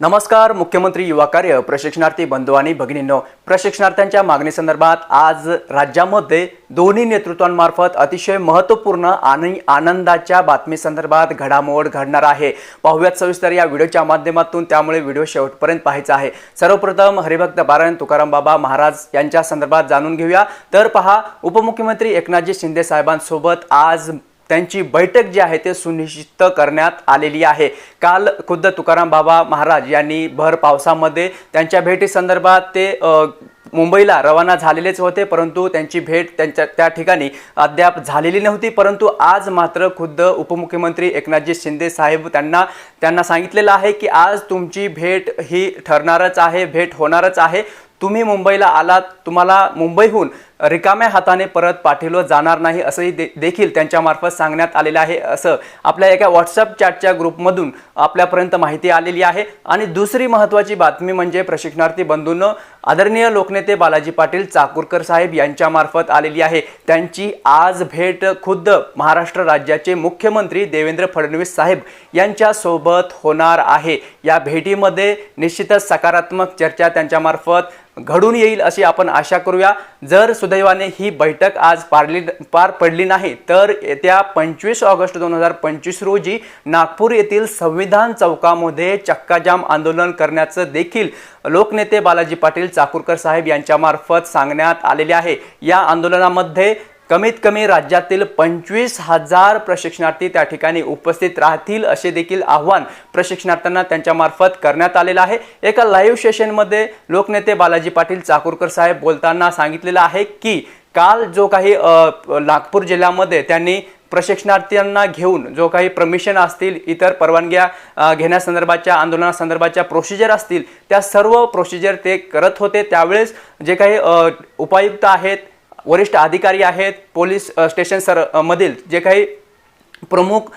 नमस्कार मुख्यमंत्री युवा कार्य प्रशिक्षणार्थी बंधू आणि भगिनींनो. प्रशिक्षणार्थ्यांच्या मागणीसंदर्भात आज राज्यामध्ये दोन्ही नेतृत्वांमार्फत अतिशय महत्त्वपूर्ण आणि आनंदाच्या बातमीसंदर्भात घडामोड घडणार आहे. पाहुयात सविस्तर या व्हिडिओच्या माध्यमातून त्यामुळे व्हिडिओ शेवटपर्यंत पाहायचा आहे. सर्वप्रथम हरिभक्त पारायण तुकाराम बाबा महाराज यांच्या संदर्भात जाणून घेऊया. तर पहा उपमुख्यमंत्री एकनाथजी शिंदे साहेबांसोबत आज त्यांची बैठक जी आहे ते सुनिश्चित करण्यात आलेली आहे. काल खुद्द तुकाराम बाबा महाराज यांनी भर पावसामध्ये त्यांच्या भेटीसंदर्भात ते मुंबईला रवाना झालेलेच होते परंतु त्यांची भेट त्यांच्या त्या ठिकाणी अद्याप झालेली नव्हती. परंतु आज मात्र खुद्द उपमुख्यमंत्री एकनाथजी शिंदे साहेब त्यांना त्यांना सांगितलेलं आहे की आज तुमची भेट ही ठरणारच आहे भेट होणारच आहे. तुम्ही मुंबईला आलात तुम्हाला मुंबईहून रिकाम्या हाताने परत पाठवलं जाणार नाही असंही दे देखील त्यांच्यामार्फत सांगण्यात आलेलं आहे. असं आपल्या एका व्हॉट्सअप चॅटच्या ग्रुपमधून आपल्यापर्यंत माहिती आलेली आहे. आणि दुसरी महत्त्वाची बातमी म्हणजे प्रशिक्षणार्थी बंधूंनो आदरणीय लोकनेते बालाजी पाटील चाकूरकर साहेब यांच्यामार्फत आलेली आहे. त्यांची आज भेट खुद्द महाराष्ट्र राज्याचे मुख्यमंत्री देवेंद्र फडणवीस साहेब यांच्यासोबत होणार आहे. या भेटीमध्ये निश्चितच सकारात्मक चर्चा त्यांच्यामार्फत घडून येईल अशी आपण आशा करूया. जर सुदैवाने ही बैठक आज पारली पार पडली नाही तर येत्या पंचवीस ऑगस्ट दोन हजार पंचवीस रोजी नागपूर येथील संविधान चौकामध्ये चक्काजाम आंदोलन करण्याचं देखील लोकनेते बालाजी पाटील चाकूरकर साहेब यांच्यामार्फत सांगण्यात आलेले आहे. या आंदोलनामध्ये कमीत कमी राज्यातील पंचवीस हजार प्रशिक्षणार्थी त्या ठिकाणी उपस्थित राहतील असे देखील आव्हान प्रशिक्षणार्थ्यांना त्यांच्यामार्फत करण्यात आलेलं आहे. एका लाईव्ह सेशनमध्ये लोकनेते बालाजी पाटील चाकूरकर साहेब बोलताना सांगितलेलं आहे की काल जो काही नागपूर जिल्ह्यामध्ये त्यांनी प्रशिक्षणार्थ्यांना घेऊन जो काही परमिशन असतील इतर परवानग्या घेण्यासंदर्भाच्या आंदोलनासंदर्भाच्या प्रोसिजर असतील त्या सर्व प्रोसिजर ते करत होते. त्यावेळेस जे काही उपायुक्त आहेत वरिष्ठ अधिकारी आहेत पोलीस स्टेशन सर मधील जे काही प्रमुख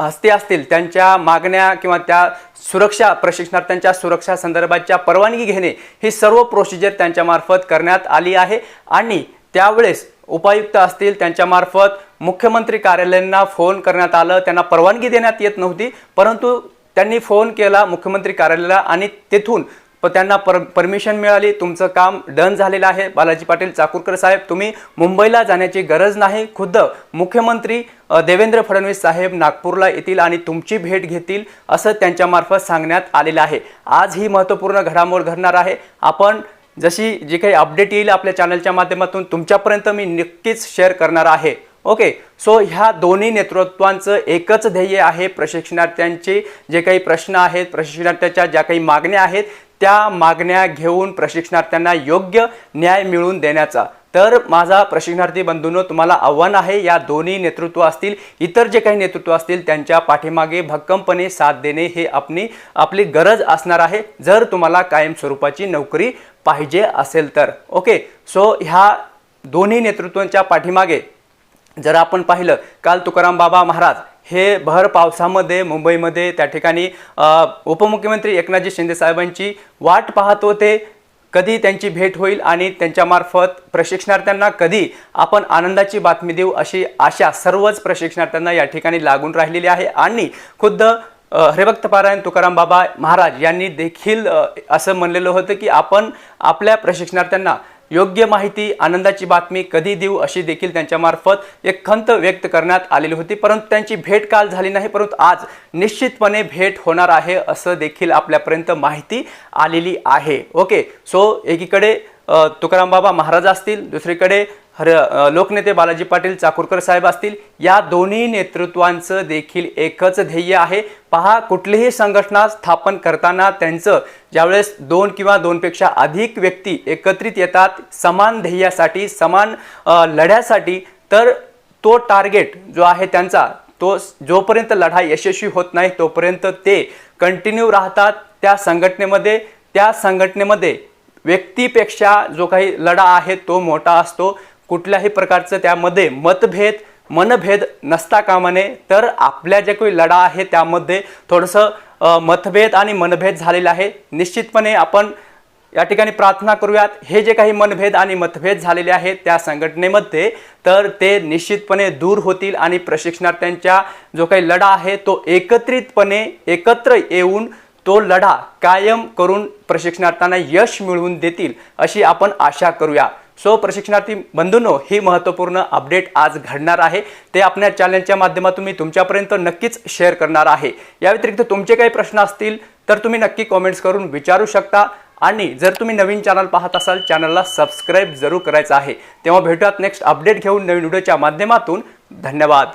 हस्ते असतील त्यांच्या मागण्या किंवा त्या सुरक्षा प्रशिक्षणार्थ्यांच्या सुरक्षा संदर्भाच्या परवानगी घेणे ही सर्व प्रोसिजर त्यांच्यामार्फत करण्यात आली आहे. आणि त्यावेळेस उपायुक्त असतील त्यांच्यामार्फत मुख्यमंत्री कार्यालयांना फोन करण्यात आलं. त्यांना परवानगी देण्यात येत नव्हती परंतु त्यांनी फोन केला मुख्यमंत्री कार्यालयाला आणि तेथून प त्यांना पर परमिशन मिळाली. तुमचं काम डन झालेलं आहे. बालाजी पाटील चाकूरकर साहेब तुम्ही मुंबईला जाण्याची गरज नाही. खुद्द मुख्यमंत्री देवेंद्र फडणवीस साहेब नागपूरला येतील आणि तुमची भेट घेतील असं त्यांच्यामार्फत सांगण्यात आलेलं आहे. आज ही महत्त्वपूर्ण घडामोड घडणार आहे. आपण जशी जी काही अपडेट येईल आपल्या चॅनलच्या माध्यमातून तुमच्यापर्यंत मी नक्कीच शेअर करणार आहे. ओके सो ह्या दोन्ही नेतृत्वांचं एकच ध्येय आहे प्रशिक्षणार्थ्यांचे जे काही प्रश्न आहेत प्रशिक्षणार्थ्याच्या ज्या काही मागण्या आहेत त्या मागण्या घेऊन प्रशिक्षणार्थ्यांना योग्य न्याय मिळवून देण्याचा. तर माझा प्रशिक्षणार्थी बंधूंनो तुम्हाला आव्हान आहे या दोन्ही नेतृत्व असतील इतर जे काही नेतृत्व असतील त्यांच्या पाठीमागे भक्कमपणे साथ देणे हे आपली आपली गरज असणार आहे. जर तुम्हाला कायमस्वरूपाची नोकरी पाहिजे असेल तर. ओके सो ह्या दोन्ही नेतृत्वांच्या पाठीमागे जर आपण पाहिलं काल तुकाराम बाबा महाराज हे भर पावसामध्ये मुंबईमध्ये त्या ठिकाणी उपमुख्यमंत्री एकनाथजी शिंदे साहेबांची वाट पाहत होते. कधी त्यांची भेट होईल आणि त्यांच्यामार्फत प्रशिक्षणार्थ्यांना कधी आपण आनंदाची बातमी देऊ अशी आशा सर्वच प्रशिक्षणार्थ्यांना या ठिकाणी लागून राहिलेली आहे. आणि खुद्द हरिभक्तपारायण तुकाराम बाबा महाराज यांनी देखील असं म्हणलेलं होतं की आपण आपल्या प्रशिक्षणार्थ्यांना योग्य माहिती आनंदाची बातमी कधी देऊ अशी देखील त्यांच्यामार्फत एक खंत व्यक्त करण्यात आलेली होती. परंतु त्यांची भेट काल झाली नाही परंतु आज निश्चितपणे भेट होणार आहे असं देखील आपल्यापर्यंत माहिती आलेली आहे. ओके सो एकीकडे तुकाराम बाबा महाराज असतील दुसरीकडे हर लोकनेते बालाजी पाटील चाकूरकर साहेब असतील या दोन्ही नेतृत्वांचं देखील एकच ध्येय आहे. पहा कुठलीही संघटना स्थापन करताना त्यांचं ज्यावेळेस दोन किंवा दोनपेक्षा अधिक व्यक्ती एकत्रित येतात समान ध्येयासाठी समान लढ्यासाठी तर तो टार्गेट जो आहे त्यांचा तो जोपर्यंत लढा यशस्वी होत नाही तोपर्यंत ते कंटिन्यू राहतात त्या संघटनेमध्ये. त्या संघटनेमध्ये व्यक्तीपेक्षा जो काही लढा आहे तो मोठा असतो. कुठल्याही प्रकारचं त्यामध्ये मतभेद मनभेद नसता कामा नये तर आपल्या जे काही लढा आहे त्यामध्ये थोडंसं मतभेद आणि मनभेद झालेला आहे. निश्चितपणे आपण या ठिकाणी प्रार्थना करूयात. हे जे काही मनभेद आणि मतभेद झालेले आहेत त्या संघटनेमध्ये तर ते निश्चितपणे दूर होतील आणि प्रशिक्षणार्थ्यांच्या जो काही लढा आहे तो एकत्रितपणे एकत्र येऊन तो लढा कायम करून प्रशिक्षणार्थ्यांना यश मिळवून देतील अशी आपण आशा करूया. सो प्रशिक्षणार्थी बंधूंनो ही महत्त्वपूर्ण अपडेट आज घडणार आहे. ते आपल्या चॅनलच्या माध्यमातून मी तुमच्यापर्यंत नक्कीच शेअर करणार आहे. या व्यतिरिक्त तुमचे काही प्रश्न असतील तर तुम्ही नक्की कॉमेंट्स करून विचारू शकता. आणि जर तुम्ही नवीन चॅनल पाहत असाल चॅनलला सबस्क्राईब जरूर करायचं आहे. तेव्हा भेटूयात नेक्स्ट अपडेट घेऊन नवीन व्हिडिओच्या माध्यमातून. धन्यवाद.